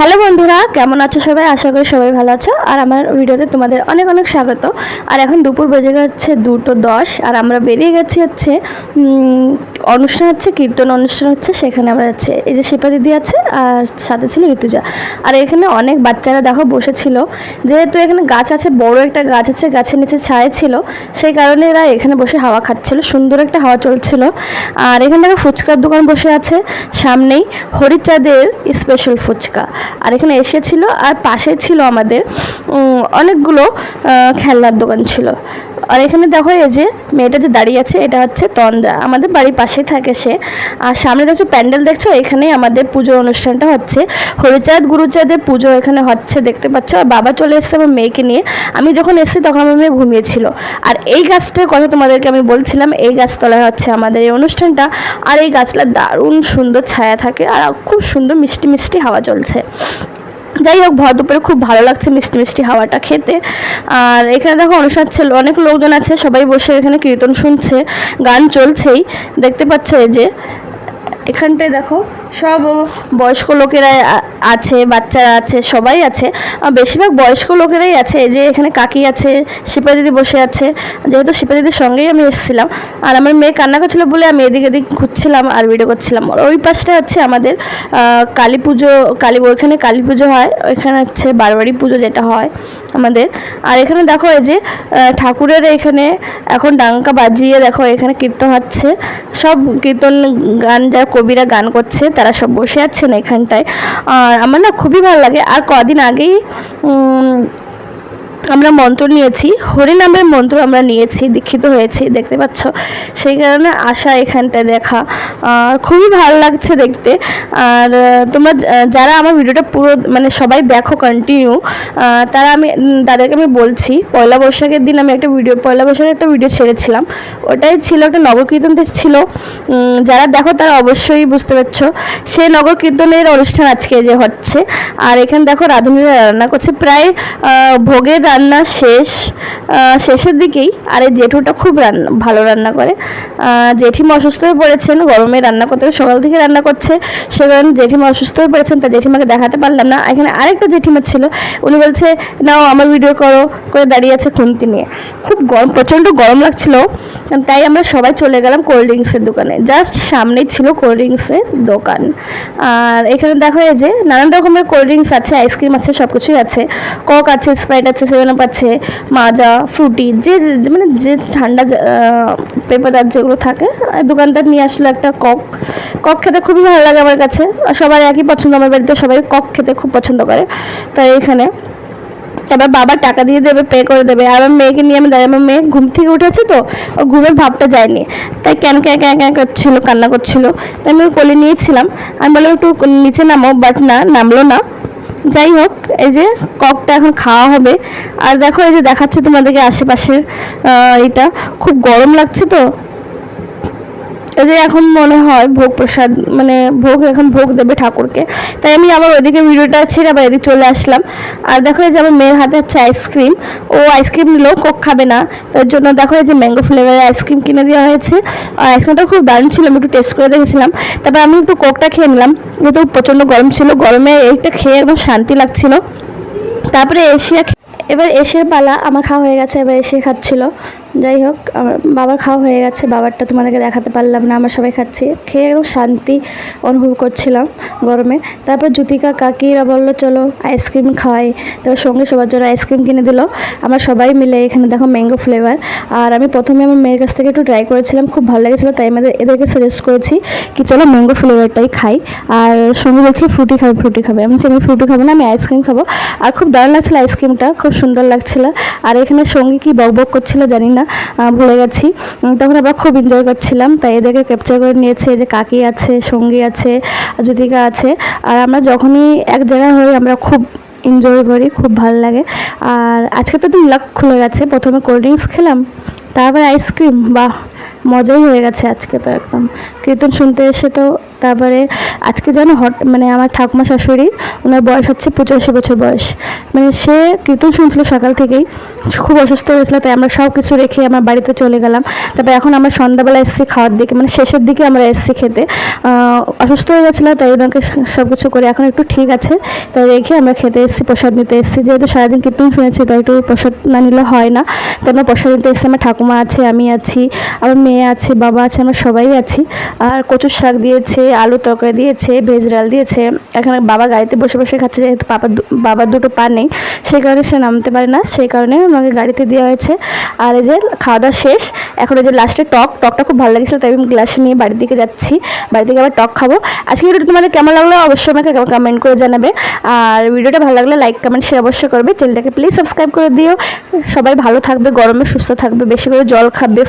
Hello বন্ধুরা, কেমন আছো সবাই? আশা করি সবাই ভালো আছো। আর আমার ভিডিওতে তোমাদের অনেক অনেক স্বাগত। আর এখন দুপুর বেজে গেছে দুটো দশ, আর আমরা বেরিয়ে গেছি হচ্ছে অনুষ্ঠান হচ্ছে, কীর্তন অনুষ্ঠান হচ্ছে, সেখানে আমরা যাচ্ছি এই যে শিপা দিদি আছে, আর সাথে ছিল ঋতুজা। আর এখানে অনেক বাচ্চারা দেখো বসেছিল। যেহেতু এখানে গাছ আছে, বড় একটা গাছ আছে, গাছের নিচে ছায়া ছিল, সেই কারণে এরা এখানে বসে হাওয়া খাচ্ছিল, সুন্দর একটা হাওয়া চলছিল। আর এখানে দেখো ফুচকার দোকান বসে আছে, সামনেই হরিচাঁদের স্পেশাল ফুচকা। আর এখানে এসেছিল আর পাশে ছিল আমাদের অনেকগুলো খেলনার দোকান ছিল। আর এখানে দেখো এই যে মেয়েটা যে দাঁড়িয়ে আছে, এটা হচ্ছে তন্দা আমাদের বাড়ির পাশেই থাকে সে। আর সামনে দেখছ প্যান্ডেল দেখছ, এখানেই আমাদের পুজো অনুষ্ঠানটা হচ্ছে। হরিচাঁদ গুরুচাঁদের পুজো এখানে হচ্ছে, দেখতে পাচ্ছ? আর বাবা চলে এসেছে আমার মেয়েকে নিয়ে। আমি যখন এসেছি তখন আমার মেয়ে ঘুমিয়েছিল। আর এই গাছটার কথা তোমাদেরকে আমি বলছিলাম, এই গাছতলায় হচ্ছে আমাদের এই অনুষ্ঠানটা। আর এই গাছটা দারুণ সুন্দর ছায়া থাকে, আর খুব সুন্দর মিষ্টি মিষ্টি হাওয়া চলছে যাই হোক, ভর দুপুরে খুব ভালো লাগছে মিষ্টি মিষ্টি হাওয়াটা খেতে। আর এখানে দেখো অনুষ্ঠান ছিল, অনেক লোকজন আছে, সবাই বসে এখানে কীর্তন শুনছে, গান চলছেই। দেখতে পাচ্ছ এই যে এখানটায় দেখো সব বয়স্ক লোকেরা আছে, বাচ্চারা আছে, সবাই আছে। বেশিরভাগ বয়স্ক লোকেরাই আছে। যে এখানে কাকি আছে শিপা দিদি বসে আছে। যেহেতু শিপা দিদির সঙ্গেই আমি এসেছিলাম। আর আমার মেয়ে কান্না করছিল বলে আমি এদিক এদিক ঘুরছিলাম আর ভিডিও করছিলাম। ওই পাশটা হচ্ছে আমাদের কালী পুজো, কালী, ওইখানে কালী পুজো হয়। ওইখানে হচ্ছে বারবারি পুজো যেটা হয় আমাদের। আর এখানে দেখো এই যে ঠাকুরের এখানে এখন ডাঙ্কা বাজিয়ে দেখো এখানে কীর্তন হচ্ছে। সব কীর্তন গান যারা কবিরা গান করছে, তারা সব বসে আছেন এখানটায়। আর আমার না খুবই ভালো লাগে। আর কদিন আগেই আমরা মন্ত্র নিয়েছি হরিনামের মন্ত্র আমরা নিয়েছি, দীক্ষিত হয়েছি, দেখতে পাচ্ছ? সেই কারণে আশা এখানটায় দেখা। খুবই ভালো লাগছে দেখতে। আর তোমরা যারা আমার ভিডিওটা পুরো মানে সবাই দেখো কন্টিনিউ তারা আমি তাদেরকে আমি বলছি, পয়লা বৈশাখের দিন আমি একটা ভিডিও পয়লা বৈশাখের একটা ভিডিও ছেড়েছিলাম। ওটাই ছিল একটা নগর কীর্তন ছিল যারা দেখো তারা অবশ্যই বুঝতে পারছ। সেই নগর কীর্তনের অনুষ্ঠান আজকে যে হচ্ছে। আর এখানে দেখো রাঁধুনিরা রান্না করছে। প্রায় ভোগের রান্না শেষ শেষের দিকেই আর জেঠুটা খুব রান্না, ভালো রান্না করে। জেঠিমা অসুস্থ হয়ে পড়েছেন, গরমে রান্না করতে সকাল থেকে রান্না করছে। সে কারণে জেঠিমা অসুস্থ হয়ে পড়েছেন তা জেঠিমাকে দেখাতে পারলাম না। এখানে আরেকটা জেঠিমা ছিল, উনি বলছে, নাও আমার ভিডিও করো। করে দাঁড়িয়ে আছে খুন্তি নিয়ে। খুব গরম, প্রচণ্ড গরম লাগছিল, তাই আমরা সবাই চলে গেলাম কোল্ড ড্রিঙ্কসের দোকানে। জাস্ট সামনেই ছিল কোল্ড ড্রিঙ্কসের দোকান। আর এখানে দেখো এই যে নানান রকমের কোল্ড ড্রিঙ্কস আছে, আইসক্রিম আছে সব কিছুই আছে। কক আছে, স্প্রাইট আছে, সেভেন আপ আছে মাজা ফ্রুটি যে মানে যে ঠান্ডা পেপার যেগুলো থাকে দোকানদার নিয়ে আসলো একটা কক। কক খেতে খুবই ভালো লাগে আমার কাছে সবার একই পছন্দ, আমার বাড়িতে সবাই কক খেতে খুব পছন্দ করে। তাই এখানে। এবার বাবা টাকা দিয়ে দেবে পে করে দেবে, আর আমার মেয়েকে নিয়ে আমি দাঁড়িয়ে, আমার মেয়ে ঘুম থেকে উঠেছে তো, ওর ঘুমের ভাবটা যায়নি। তাই ক্যান ক্যান ক্যান ক্যান করছিল, কান্না করছিল, তাই আমি কোলে নিয়েছিলাম। আমি বললাম, একটু নিচে নামো বাট না, নামলো না। যাই হোক, এই যে ককটা এখন খাওয়া হবে। আর দেখো এই যে দেখাচ্ছে তোমাদেরকে আশেপাশের এটা খুব গরম লাগছে তো। যে এখন মনে হয় ভোগ প্রসাদ মানে ভোগ এখন ভোগ দেবে ঠাকুরকে। তাই আমি আবার ওইদিকে ভিডিওটা ছেড়ে আবার এদিকে চলে আসলাম। আর দেখো যে আমার মেয়ের হাতে হচ্ছে আইসক্রিম ও আইসক্রিম নিলেও কোক খাবে না। তার জন্য দেখো যে ম্যাঙ্গো ফ্লেভারের আইসক্রিম কিনে দেওয়া হয়েছে। আর আইসক্রিমটা খুব দারুণ ছিল, আমি একটু টেস্ট করে দেখেছিলাম। তারপর আমি একটু কোকটা খেয়ে নিলাম। যেহেতু প্রচণ্ড গরম ছিল, গরমে এইটা খেয়ে একদম শান্তি লাগছিল। তারপরে এশিয়া এবার এসের পালা আমার খাওয়া হয়ে গেছে, এবার এসে খাচ্ছিল। যাই হোক আমার বাবার খাওয়া হয়ে গেছে বাবারটা তোমাদেরকে দেখাতে পারলাম না আমরা সবাই খাচ্ছি। খেয়ে একদম শান্তি অনুভব করছিলাম গরমে। তারপর জ্যোতিকা কাকিরা বলল চলো আইসক্রিম খাওয়াই। তারপর সঙ্গে সবার জন্য আইসক্রিম কিনে দিল। আমরা সবাই মিলে এখানে দেখো ম্যাঙ্গো ফ্লেভার। আর আমি প্রথমে আমার মেয়ের কাছ থেকে একটু ট্রাই করেছিলাম খুব ভালো লেগেছিলো তাই আমাদের এদেরকে সাজেস্ট করেছি কি চলো ম্যাঙ্গো ফ্লেভারটাই খাই। আর সঙ্গে বলছিল ফ্রুটি খাবে ফ্রুটি খাবে। আমি বলছি, আমি ফ্রুটি খাব না আমি আইসক্রিম খাব। আর খুব দারুণ লাগছিল আইসক্রিমটা খুব সুন্দর লাগছিল। আর এখানে সঙ্গে কি বক বক করছিল জানি না। আহ, ভুলে গেছি। তখন আমরা খুব এনজয় করছিলাম তাই এদেরকে ক্যাপচার করে নিয়েছে যে কাকি আছে সঙ্গী আছে জ্যোতিকা আছে। আর আমরা যখনই এক জায়গায় হই আমরা খুব এনজয় করি খুব ভালো লাগে। আর আজকে তো দিন লাক খুলে গেছে প্রথমে কোল্ড ড্রিঙ্কস খেলাম তারপরে আইসক্রিম বাহ মজাই হয়ে গেছে আজকে তো একদম। কীর্তন শুনতে এসে তো তারপরে আজকে যেন হট মানে আমার ঠাকুমা শাশুড়ি ওনার বয়স হচ্ছে পঁচাশি বছর বয়স। মানে সে কীর্তন শুনছিল সকাল থেকেই খুব অসুস্থ হয়েছিল, তাই আমরা সব কিছু রেখে আমার বাড়িতে চলে গেলাম। তারপর এখন আমরা সন্ধ্যাবেলা এসেছি খাওয়ার দিকে মানে শেষের দিকে আমরা এসেছি খেতে। অসুস্থ হয়ে গেছিল, তাই ওনাকে সব কিছু করে এখন একটু ঠিক আছে। তাই রেখে আমরা খেতে এসেছি, প্রসাদ নিতে এসেছি। যেহেতু সারাদিন কীর্তন শুনেছি, তাই একটু প্রসাদ না নিলে হয় না। তাই আমরা প্রসাদ নিতে এসেছি, আমার ঠাকুমা আছে, আমি আছি, আমার মেয়ে আছে, বাবা আছে, আমরা সবাই আছি। আর কচুর শাক দিয়েছে, আলু তরকারি দিয়েছে, ভেজ ডাল দিয়েছে। এখানে বাবা গাড়িতে বসে বসে খাচ্ছে, যেহেতু বাবার দু- বাবার দুটো পা নেই, সেই কারণে সে নামতে পারে না, সেই কারণে আমাকে গাড়িতে দেওয়া হয়েছে। আর এই যে খাওয়া দাওয়া শেষ, এখন এই যে লাস্টে টক, টকটা খুব ভালো লাগছিল, তাই আমি গ্লাসে নিয়ে বাড়ির দিকে যাচ্ছি। বাড়ি থেকে আবার টক খাব। আজকে ভিডিওটা তোমাদের কেমন লাগল অবশ্যই আমাকে কমেন্ট করে জানাবে। আর ভিডিওটা ভালো লাগলে লাইক কমেন্ট শেয়ার অবশ্যই করবে। চ্যানেলটাকে প্লিজ সাবস্ক্রাইব করে দিও। সবাই ভালো থাকবে, গরমে সুস্থ থাকবে, বেশি করে জল খাবে।